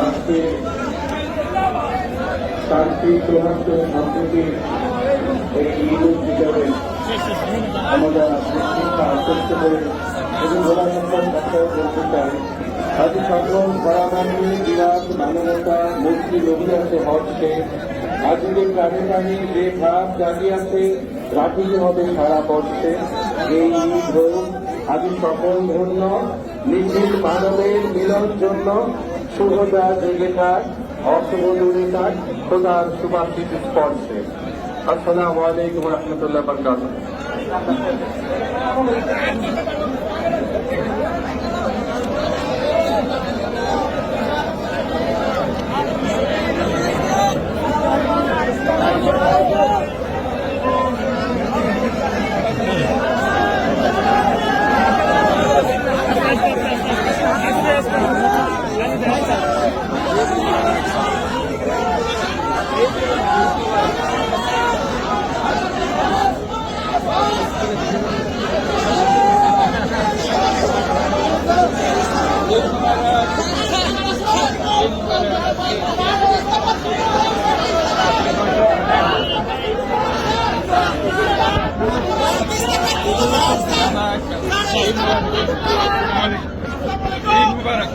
আজকে শান্তি সৌহার্দ্য সম্প্রীতি এই উল আমরা নিশ্চিন্তা করে এবং সম্পদ বলতে চাই আজ সকল বিরাট মানবতা মুক্তি লভিয়াছে হচ্ছে আজকে প্রাণে প্রাণী যে ভাব জাগিয়াছে, রাখিতে হবে সারা বর্ষে। এই ঈদ হোক, আজ সকল ধন্য নিখিল মানবের মিলন জন্য শুভতা জেগে থাক অশুভ দূরে থাক খোদার সুবাসিত স্পর্শে। আসসালামু আলাইকুম রহমতুল্লাহ বরকাত Mubarak. Eid Mubarak.